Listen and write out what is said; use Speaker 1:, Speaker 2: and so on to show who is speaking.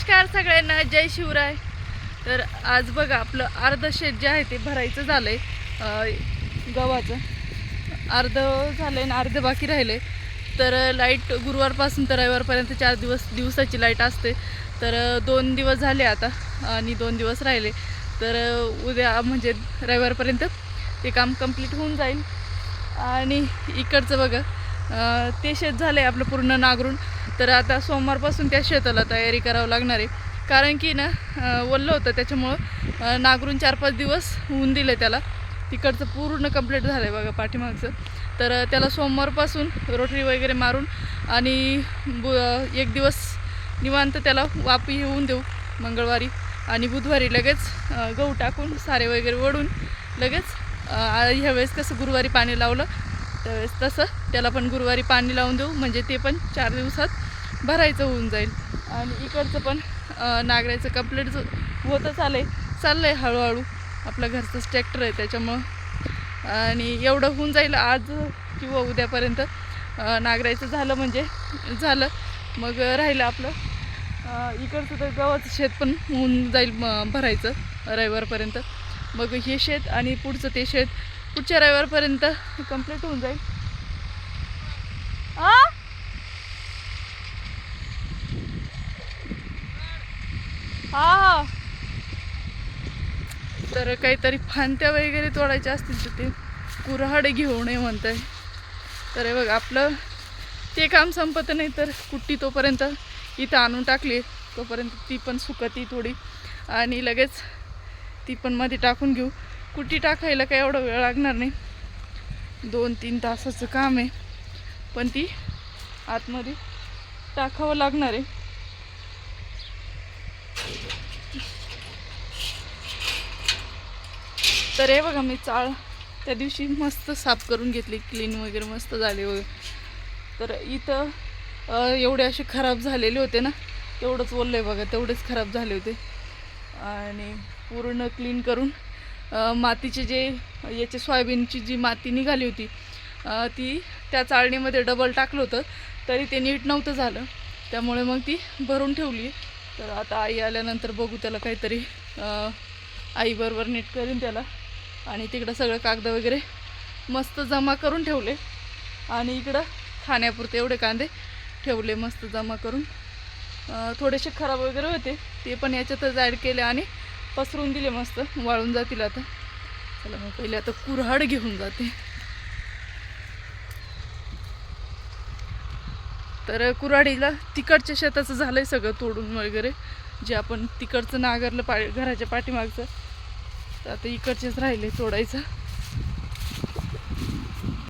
Speaker 1: नमस्कार सगळ्यांना जय शिवराय. तर आज बघा आपलं अर्ध शेत जे आहे ते भरायचं झालंय. आहे गव्हाचं. अर्ध झालंय आणि अर्ध बाकी राहिले तर लाइट गुरुवारपासून तर रविवारपर्यंत चार दिवस दिवसाची लाइट असते. तर दोन दिवस झाले आता आणि दोन दिवस राहिले. तर उद्या म्हणजे रविवारपर्यंत ते काम कंप्लीट होऊन जाईल. आणि इकडचं बघा ते शेत झालं आहे आपलं पूर्ण नागरून. तर आता सोमवारपासून त्या शेताला तयारी करावं लागणार आहे. कारण की ना वल्लं होतं त्याच्यामुळं नागरून चार पाच दिवस होऊन दिलं त्याला. तिकडचं पूर्ण कंप्लीट झालं आहे बघा पाठीमागचं. तर त्याला सोमवारपासून रोटरी वगैरे मारून आणि बु एक दिवस निवांत त्याला वापी येऊन देऊ मंगळवारी. आणि बुधवारी लगेच गहू टाकून सारे वगैरे वडून लगेच ह्यावेळेस कसं गुरुवारी पाणी लावलं त्यावेळेस तसं त्याला पण गुरुवारी पाणी लावून देऊ. म्हणजे ते पण चार दिवसात भरायचं होऊन जाईल. आणि इकडचं पण अं, नागराचं कंप्लीट होतच आलं आहे चाललं आहे हळूहळू. आपलं घरचंच ट्रॅक्टर आहे त्याच्यामुळं. आणि एवढं होऊन जाईल आज किंवा उद्यापर्यंत नागरायचं झालं म्हणजे झालं. मग राहिलं आपलं इकडचं तर गावाचं शेत पण होऊन जाईल म- भरायचं रविवारपर्यंत. मग हे शेत आणि पुढचं ते शेत पुढच्या रविवारपर्यंत कंप्लीट होऊन जाईल. आ? हा हा. तर काहीतरी फांत्या वगैरे तोडायच्या असतील तर ते कुऱ्हाड घेऊ नये म्हणताय. तर हे बघ आपलं ते काम संपत नाही तर कुट्टी तोपर्यंत इथं आणून टाकली. तोपर्यंत ती पण सुकती थोडी. आणि लगेच ती पण मध्ये टाकून घेऊ. कुटी टाकायला काय एवढा वेळ लागणार नाही. दोन तीन तासाचं काम आहे. पण ती आतमध्ये टाकावं लागणार आहे. तर हे बघा मी चाळ त्या दिवशी मस्त साफ करून घेतली. क्लीन वगैरे मस्त झाले. वगैरे तर इथं एवढे असे खराब झालेले होते ना. तेवढंच बोललं आहे बघा तेवढेच खराब झाले होते. आणि पूर्ण क्लीन करून मातीचे जे याचे सोयाबीनची जी माती निघाली होती ती त्या चाळणीमध्ये डबल टाकलं होतं. तरी ते नीट नव्हतं झालं. त्यामुळे मग ती भरून ठेवली. तर आता आई आल्यानंतर बघू त्याला काहीतरी आई आईबरोबर नीट करीन त्याला. आणि तिकडं सगळं कागद वगैरे मस्त जमा करून ठेवले. आणि इकडं खाण्यापुरते एवढे कांदे ठेवले मस्त जमा करून. थोडेसे खराब वगैरे होते. ते पण याच्यातच ॲड केले आणि पसरून दिले मस्त. वाळून जातील आता. चला मग पहिले आता कुऱ्हाड घेऊन जाते. तर कुऱ्हाडीला तिकडच्या शेताचं झालंय सगळं तोडून वगैरे. जे आपण तिकडचं नांगरलं पा घराच्या पाठीमागचं. तर आता इकडचेच राहिले तोडायचं.